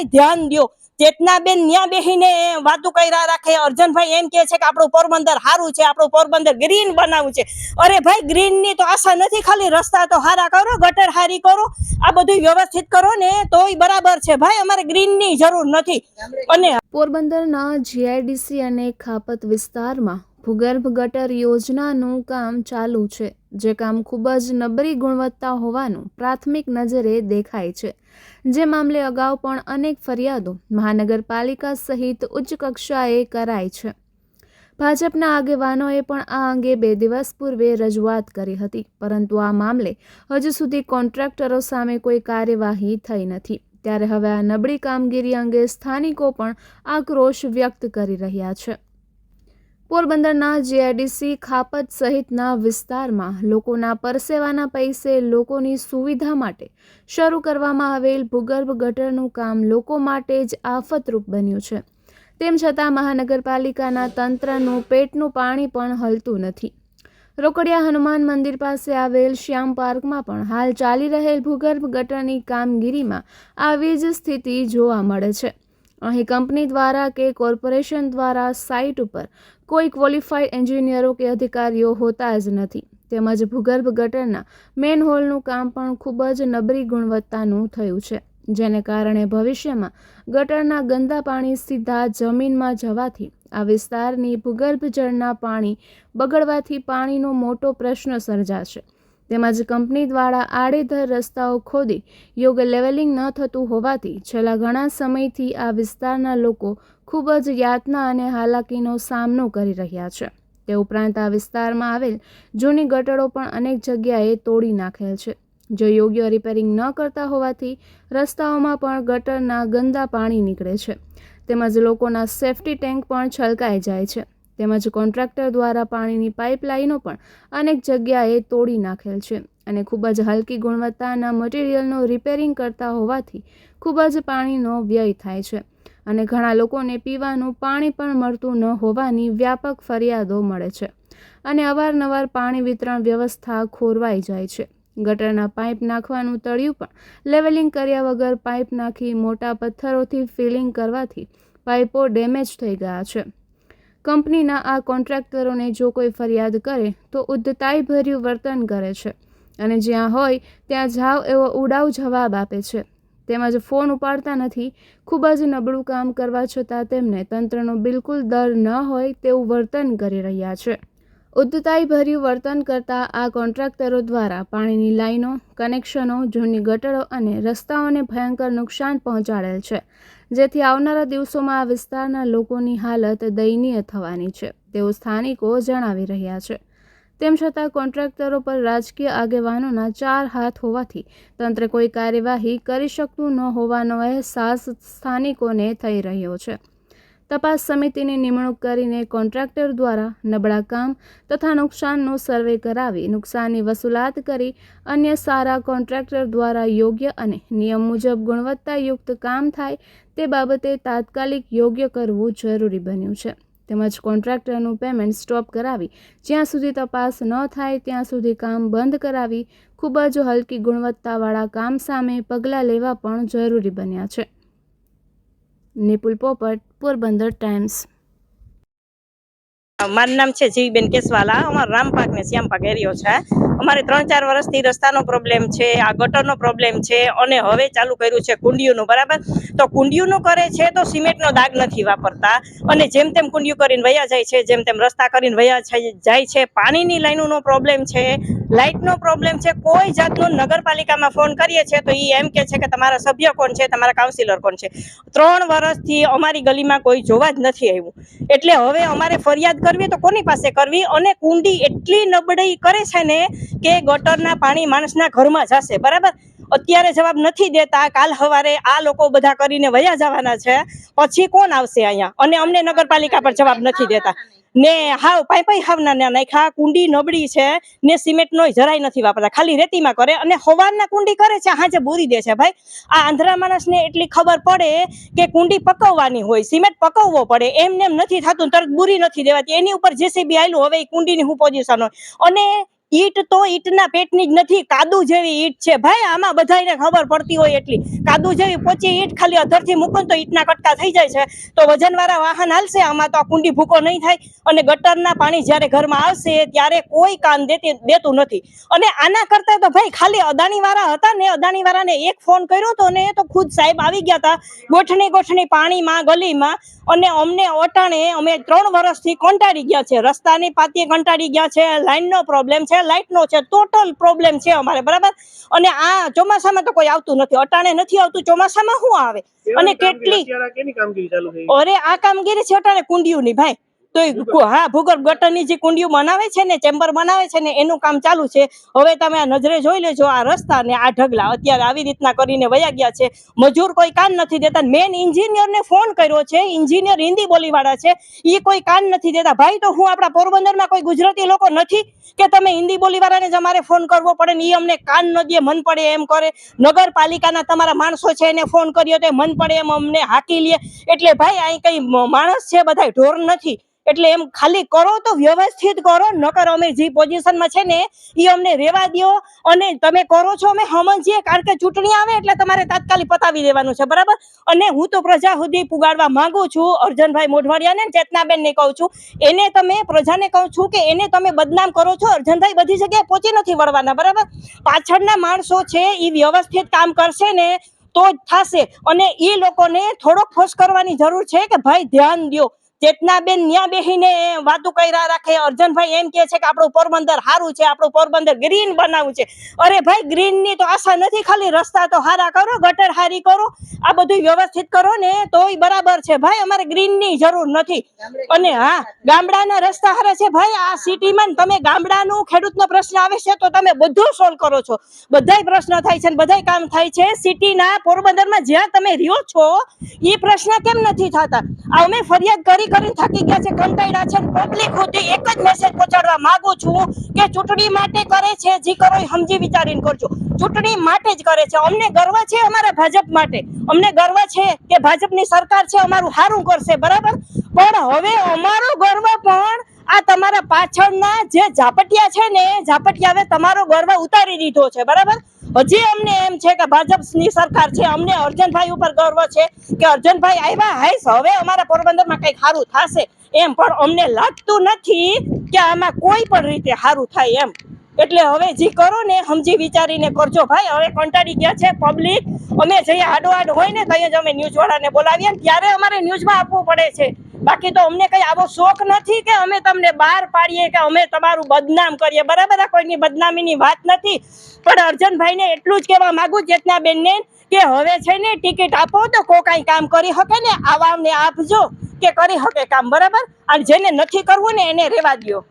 ભાઈ, ધ્યાન દો ચેતનાબેન ન્યા બેહીને વાતો કર્યા રાખે. અર્જનભાઈ એમ કે છે કે આપણું પોરબંદર સારું છે, આપણું પોરબંદર ગ્રીન બનાવવું છે. અરે ભાઈ ગ્રીનની તો આશા નથી, ખાલી રસ્તા તો હારા કરો, ગટર હારી કરો, આ બધું વ્યવસ્થિત કરો ને તોય બરાબર છે. ભાઈ, અમારે ગ્રીનની જરૂર નથી. અને પોરબંદરના જીઆઈડીસી અને ખાપત વિસ્તારમાં ભૂગર્ભ ગટર યોજનાનું કામ ચાલુ છે. જે કામ ખૂબ જ નબળી ગુણવત્તા હોવાનું પ્રાથમિક નજરે દેખાય છે. જે મામલે અગાઉ પણ અનેક ફરિયાદો મહાનગરપાલિકા સહિત ઉચ્ચ કક્ષાએ કરાઈ છે. ભાજપના આગેવાનોએ પણ આ અંગે બે દિવસ પૂર્વે રજૂઆત કરી હતી, પરંતુ આ મામલે હજુ સુધી કોન્ટ્રાક્ટરો સામે કોઈ કાર્યવાહી થઈ નથી. ત્યારે હવે આ નબળી કામગીરી અંગે સ્થાનિકો પણ આક્રોશ વ્યક્ત કરી રહ્યા છે. પોરબંદરના જીઆઈડીસી ખાપત સહિતના વિસ્તારમાં લોકોના પરસેવાના પૈસે લોકોની સુવિધા માટે શરૂ કરવામાં આવેલ ભૂગર્ભ ગટરનું કામ લોકો માટે જ આફતરૂપ બન્યું છે. તેમ છતાં મહાનગરપાલિકાના તંત્રનું પેટનું પાણી પણ હલતું નથી. રોકડિયા હનુમાન મંદિર પાસે આવેલ શ્યામ પાર્કમાં પણ હાલ ચાલી રહેલ ભૂગર્ભ ગટરની કામગીરીમાં આવી જ સ્થિતિ જોવા મળે છે. અહીં કંપની દ્વારા કે કોર્પોરેશન દ્વારા સાઇટ ઉપર કોઈ ક્વોલિફાઈડ એન્જિનિયરો કે અધિકારીઓ હોતા જ નથી. તેમજ ભૂગર્ભ ગટરના મેન હોલનું કામ પણ ખૂબ જ નબળી ગુણવત્તાનું થયું છે, જેને કારણે ભવિષ્યમાં ગટરના ગંદા પાણી સીધા જમીનમાં જવાથી આ વિસ્તારની ભૂગર્ભ જળના પાણી બગડવાથી પાણીનો મોટો પ્રશ્ન સર્જાશે. તેમજ કંપની દ્વારા આડેધર રસ્તાઓ ખોદી યોગ્ય લેવલિંગ ન થતું હોવાથી છેલ્લા ઘણા સમયથી આ વિસ્તારના લોકો ખૂબ જ યાતના અને હાલાકીનો સામનો કરી રહ્યા છે. તે ઉપરાંત આ વિસ્તારમાં આવેલ જૂની ગટરો પણ અનેક જગ્યાએ તોડી નાખેલ છે. જો યોગ્ય રિપેરિંગ ન કરતા હોવાથી રસ્તાઓમાં પણ ગટરના ગંદા પાણી નીકળે છે. તેમજ લોકોના સેફ્ટી ટેન્ક પણ છલકાઈ જાય છે. તેમજ કોન્ટ્રાક્ટર દ્વારા પાણીની પાઇપલાઇનો પણ અનેક જગ્યાએ તોડી નાખેલ છે અને ખૂબ જ હલકી ગુણવત્તાના મટીરિયલનું રિપેરિંગ કરતા હોવાથી ખૂબ જ પાણીનો વ્યય થાય છે. અને ઘણા લોકોને પીવાનું પાણી પણ મળતું ન હોવાની વ્યાપક ફરિયાદો મળે છે. અને અવારનવાર પાણી વિતરણ વ્યવસ્થા ખોરવાઈ જાય છે. ગટરના પાઇપ નાખવાનું તળિયું પણ લેવલિંગ કર્યા વગર પાઇપ નાખી મોટા પથ્થરોથી ફિલિંગ કરવાથી પાઇપો ડેમેજ થઈ ગયા છે. કંપનીના આ કોન્ટ્રાક્ટરોને જો કોઈ ફરિયાદ કરે તો ઉદ્ધતાઈભર્યું વર્તન કરે છે. અને જ્યાં હોય ત્યાં જાવ એવો ઉડાવ જવાબ આપે છે. તેમજ ફોન ઉપાડતા નથી, ખૂબ જ નબળું કામ કરવા છતાં તેમને તંત્રનો બિલકુલ દર ન હોય તેવું વર્તન કરી રહ્યા છે. ઉદ્ધતાઈભર્યું વર્તન કરતા આ કોન્ટ્રાક્ટરો દ્વારા પાણીની લાઈનો, કનેક્શનો, જૂની ગટરો અને રસ્તાઓને ભયંકર નુકસાન પહોંચાડેલ છે, જેથી આવનારા દિવસોમાં આ વિસ્તારના લોકોની હાલત દયનીય થવાની છે તેવું સ્થાનિકો જણાવી રહ્યા છે. તેમ છતાં કોન્ટ્રાક્ટરો પર રાજકીય આગેવાનોના ચાર હાથ હોવાથી તંત્ર કોઈ કાર્યવાહી કરી શકતું ન હોવાનો અહેસાસ સ્થાનિકોને થઈ રહ્યો છે. તપાસ સમિતિની નિમણૂક કરીને કોન્ટ્રાક્ટર દ્વારા નબળા કામ તથા નુકસાનનો સર્વે કરાવી નુકસાનની વસૂલાત કરી અન્ય સારા કોન્ટ્રાક્ટર દ્વારા યોગ્ય અને નિયમ મુજબ ગુણવત્તાયુક્ત કામ થાય તે બાબતે તાત્કાલિક યોગ્ય કરવું જરૂરી બન્યું છે. તેમજ કોન્ટ્રાક્ટરનું પેમેન્ટ સ્ટોપ કરાવી. જ્યાં સુધી તપાસ ન થાય, ત્યાં સુધી કામ બંધ કરાવી. ખૂબ જ હલકી ગુણવત્તાવાળા કામ સામે પગલાં લેવા પણ જરૂરી બન્યા છે. નિપુલ પોપટ, પોરબંદર ટાઈમ્સ. મારું નામ છે જીવીબેન કેસવાલા. અમારો રામપાક ને શ્યામપાક એરિયો છે. અમારે ત્રણ ચાર વર્ષથી રસ્તાનો પ્રોબ્લેમ છે, આ ગટરનો પ્રોબ્લેમ છે, અને હવે ચાલુ કર્યું છે કુંડિયુનું, બરાબર? તો કુંડિયુંનું કરે છે તો સિમેન્ટનો દાગ નથી વાપરતા. અને જેમ તેમ કુંડિયું કરીને વયા જાય છે, જેમ તેમ રસ્તા કરીને વયા જાય છે, પાણીની લાઈનોનો પ્રોબ્લેમ છે લાઇટનો પ્રોબ્લેમ છે, કોઈ જાતનો નગરપાલિકામાં ફોન કરીએ છીએ તો એ એમ કે છે કે તમારા સભ્ય કોણ છે, તમારા કાઉન્સિલર કોણ છે. ત્રણ વર્ષથી અમારી ગલીમાં કોઈ જોવા જ નથી આવ્યું. એટલે હવે અમારે ફરિયાદ કરવી તો કોની પાસે કરવી? અને કુંડી એટલી નબળી કરે છે ને કે ગટરના પાણી માણસના ઘરમાં જશે, બરાબર? અત્યારે જવાબ નથી દેતા. કાલ સવારે આ લોકો બધા કરીને વયા જવાના છે. પછી કોણ આવશે અહીંયા? અને અમને નગરપાલિકા પર જવાબ નથી દેતા. ને હાવ પાઈ પાઈ હાવ ના નાખ્યા. કુંડી નબળી છે ને સિમેન્ટ નો જરાય નથી વાપરતા. ખાલી રેતીમાં કરે અને હવારના કુંડી કરે છે. હાજે બુરી દે છે ભાઈ. આ આંધ્રા માણસને એટલી ખબર પડે કે કુંડી પકવવાની હોય. સિમેન્ટ પકવવો પડે. એમ નથી થતું તરત બુરી નથી દેવાતી. એની ઉપર જેસીબી આવેલું હવે એ કુંડીની હું પોઝિશન હોય. અને ઈટ તો ઈટના પેટની જ નથી, કાદુ જેવી ઈટ છે. ભાઈ, આમાં બધાયને ખબર પડતી હોય એટલી. કાદુ જેવી પોચી ઈટ ખાલી અધરથી મૂકો તો ઈટના કટકા થઈ જાય છે. તો વજનવાળા વાહન હાલશે, આમાં તો આ કુંડી ભૂકો નહીં થાય. અને ગટરના પાણી જ્યારે ઘરમાં આવશે, ત્યારે કોઈ કાન દેતી, દેતું નથી. અને આના કરતા તો ભાઈ, ખાલી અદાણીવાળા હતા ને, અદાણીવાળાને એક ફોન કર્યો તો ને તો ખુદ સાહેબ આવી ગયા હતા ગોઠણી ગોઠણી પાણીમાં, ગલીમાં. અને અમને અટાણે અમે ત્રણ વર્ષથી કંટાળી ગયા છે. રસ્તાની પાતીએ કંટાળી ગયા છે, લાઈનનો પ્રોબ્લેમ છે લાઇટનો છે ટોટલ પ્રોબ્લેમ છે અમારે બરાબર? અને આ ચોમાસામાં તો કોઈ આવતું નથી અટાણે નથી આવતું ચોમાસામાં શું આવે? અને કેટલી અરે આ કામગીરી છે અટાણે કુંડિયુંની ભાઈ. તો હા ભૂગર્ભ ગટરની જે કુંડીઓ બનાવે છે ને ચેમ્બર બનાવે છે ને એનું કામ ચાલુ છે. હવે તમે આ નજરે જોઈ લેજો આ રસ્તા ને આ ઢગલા અત્યારે આવી રીતના કરીને વયા ગયા છે. મજૂર કોઈ કાન નથી દેતા. મેન ઇન્જિનિયરને ફોન કર્યો છે એન્જિનિયર હિન્દી બોલીવાળા છે. એ કોઈ કાન નથી દેતા. ભાઈ તો હું આપણા પોરબંદરમાં કોઈ ગુજરાતી લોકો નથી કે તમે હિન્દી બોલીવાળાને જ અમારે ફોન કરવો પડે ને એ અમને કાન ન દે મન પડે એમ કરે. નગરપાલિકાના તમારા માણસો છે એને ફોન કર્યો તો મન પડે એમ અમને હાકી લે. એટલે ભાઈ અહીં કઈ માણસ છે બધા ઢોર નથી. એટલે એમ ખાલી કરો તો વ્યવસ્થિત કરો, નકર અમે જે પોઝિશનમાં છે ને એ અમને રેવા દ્યો અને તમે કરો છો, અમે સમજીએ કારણ કે ચૂંટણી આવે એટલે તમારે તાત્કાલિક પતાવી દેવાનું છે, બરાબર? અને હું તો પ્રજા સુધી પુગાડવા માંગુ છું, અર્જનભાઈ મોઢવાડિયાને ને ચેતનાબેન ને કહું છું, એને તમે પ્રજાને કહું છું કે એને તમે બદનામ કરો છો, અર્જનભાઈ બધી જગ્યાએ પહોંચી નથી વળવાના, બરાબર? પાછળના માણસો છે એ વ્યવસ્થિત કામ કરશે ને, તો જ થશે. અને એ લોકોને થોડોક ફોર્સ કરવાની જરૂર છે કે ભાઈ ધ્યાન દ્યો ચેતનાબેન ન્યા બેહીને વાતો કર્યા રાખે, અર્જનભાઈ એમ કે છે કે આપણું પોરબંદર સારું છે, આપણું પોરબંદર ગ્રીન બનાવવું છે. અરે ભાઈ ગ્રીનની તો આશા નથી, ખાલી રસ્તા તો હારા કરો, ગટર હારી કરો, આ બધું વ્યવસ્થિત કરો ને તોય બરાબર છે. ભાઈ, અમારે ગ્રીનની જરૂર નથી. અને હા, ગામડાના રસ્તા હારા છે. ભાઈ, આ સિટીમાં તમે ગામડાનું ખેડૂતનો પ્રશ્ન આવે છે તો તમે બધું સોલ્વ કરો છો. બધાય પ્રશ્ન થાય છે બધાય કામ થાય છે. સિટીના પોરબંદરમાં જ્યાં તમે રહ્યો છો એ પ્રશ્ન કેમ નથી થતા? અમે ફરિયાદ કરી કરીને થાકી ગયા છે કંટાળ્યા છે પબ્લિક સુધી એક જ મેસેજ પહોંચાડવા માંગુ છું કે ચૂંટણી માટે કરે છે, જે કરો એ સમજી વિચારીને કરજો. ચૂંટણી માટે જ કરે છે. અમને ગર્વ છે અમારા ભાજપ માટે. અમને ગર્વ છે કે ભાજપની સરકાર છે, અમારું સારું કરશે, બરાબર? પણ હવે અમારો ગર્વ પણ આ તમારા પાછળના જે ઝાપટિયા છે ને ઝાપટિયા હવે તમારો ગર્વ ઉતારી દીધો છે, બરાબર? હજી અમને એમ છે કે ભાજપની સરકાર છે, અમને અર્જનભાઈ ઉપર ગર્વ છે કે અર્જનભાઈ આવ્યા હાઈસ હવે અમારા પોરબંદરમાં કંઈક સારું થશે એમ, પણ અમને લાગતું નથી કે આમાં કોઈ પણ રીતે સારું થાય એમ. એટલે હવે જે કરો ને સમજી વિચારીને કરજો. ભાઈ, હવે કંટાળી ગયા છે પબ્લિક અમે જઈએ આડો આડ હોય ને ત્યાં જ અમે ન્યૂઝ વાળાને બોલાવીએ ત્યારે અમારે ન્યૂઝમાં આપવું પડે છે. બાકી તો અમને કઈ આવો શોખ નથી કે અમે તમને બહાર પાડીએ કે અમે તમારું બદનામ કરીએ. બરાબર? કોઈની બદનામીની વાત નથી. પણ અર્જનભાઈને એટલું જ કહેવા માંગુ ચેતનાબેનને કે હવે છે ને ટિકિટ આપો તો કો કાંઈ કામ કરી શકે ને? આવામને આપજો કે કરી શકે કામ. બરાબર? અને જેને નથી કરવું ને એને રેવા દ્યો.